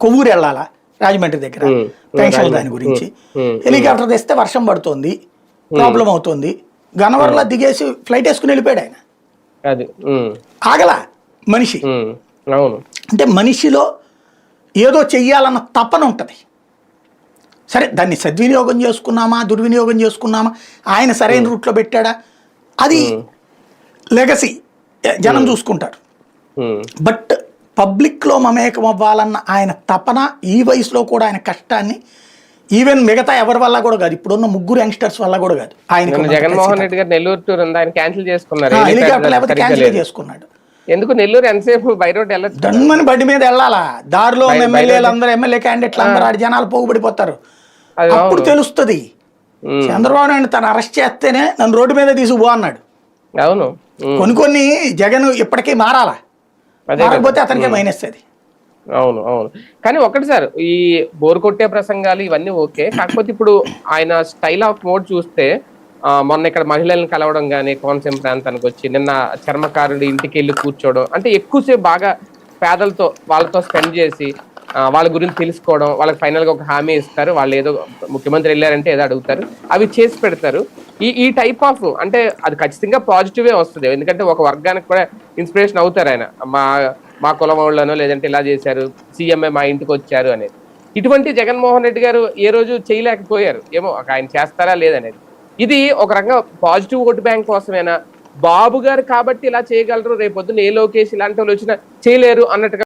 కొవ్వూరు వెళ్ళాలా రాజమండ్రి దగ్గర. పెన్షన్ దాని గురించి. హెలికాప్టర్ తెస్తే వర్షం పడుతుంది ప్రాబ్లం అవుతుంది. గన్నవరంలో దిగేసి ఫ్లైట్ వేసుకుని వెళ్ళిపోయాడు ఆయన. ఆగలా మనిషి. అంటే మనిషిలో ఏదో చెయ్యాలన్న తపన ఉంటుంది. సరే దాన్ని సద్వినియోగం చేసుకున్నామా దుర్వినియోగం చేసుకున్నామా? ఆయన సరైన రూట్లో పెట్టాడా? అది లెగసీ. జనం చూసుకుంటారు. బట్ పబ్లిక్లో మమేకం అవ్వాలన్న ఆయన తపన ఈ వయసులో కూడా ఆయన కష్టాన్ని ఈవెన్ మిగతా ఎవరి వల్ల కూడా కాదు. ఇప్పుడున్న ముగ్గురు యంగ్స్టర్స్ వల్ల కూడా కాదు. ఆయన జగన్మోహన్ రెడ్డి గారు నెల్లూరు టూర్ ఉంది. ఆయన క్యాన్సిల్ చేసుకున్నారు. హెలికాప్టర్ లేకపోతే క్యాన్సిల్. చేసుకున్నాడు. ఎందుకు నెల్లూరు ఎంతసేపు బై రోడ్ వెళ్ళొచ్చు? దన్మని బండి మీద వెళ్ళాలా? దారిలో ఎమ్మెల్యేలు అందరూ ఎమ్మెల్యే క్యాండిడేట్లు అందరూ ఆడి జనాలు పోగుపడిపోతారు అది అప్పుడు. తెలుస్తుంది. చంద్రబాబు నాయుడు తను అరెస్ట్ చేస్తేనే నన్ను రోడ్డు మీద తీసుకుపో అన్నాడు. అవును. కొన్ని కొన్ని జగన్ ఇప్పటికీ మారాలా. మారకపోతే అతనికే మైనస్ అది. అవును అవును. కానీ ఒకటి సార్ ఈ బోర్ కొట్టే ప్రసంగాలు ఇవన్నీ ఓకే. కాకపోతే ఇప్పుడు ఆయన స్టైల్ ఆఫ్ మోడ్ చూస్తే మొన్న ఇక్కడ మహిళలను కలవడం కానీ కోనసీమ ప్రాంతానికి వచ్చి నిన్న చర్మకారుడి ఇంటికి వెళ్ళి కూర్చోవడం అంటే ఎక్కువసేపు బాగా పేదలతో వాళ్ళతో స్పెండ్ చేసి వాళ్ళ గురించి తెలుసుకోవడం వాళ్ళకి ఫైనల్గా ఒక హామీ ఇస్తారు వాళ్ళు ఏదో ముఖ్యమంత్రి వెళ్ళారంటే ఏదో అడుగుతారు అవి చేసి పెడతారు. ఈ ఈ టైప్ ఆఫ్ అంటే అది ఖచ్చితంగా పాజిటివే వస్తుంది. ఎందుకంటే ఒక వర్గానికి కూడా ఇన్స్పిరేషన్ అవుతారు ఆయన. మా మా కులం వాళ్ళనో లేదంటే ఇలా చేశారు సీఎంఏ మా ఇంటికి వచ్చారు అనేది. ఇటువంటి జగన్మోహన్ రెడ్డి గారు ఏ రోజు చేయలేకపోయారు. ఏమో ఒక ఆయన చేస్తారా లేదనేది. ఇది ఒక రకంగా పాజిటివ్ ఓటు బ్యాంక్ కోసమేనా? బాబు గారు కాబట్టి ఇలా చేయగలరు రేపొద్దున ఏ లోకేష్ ఇలాంటి వాళ్ళు వచ్చినా చేయలేరు అన్నట్టుగా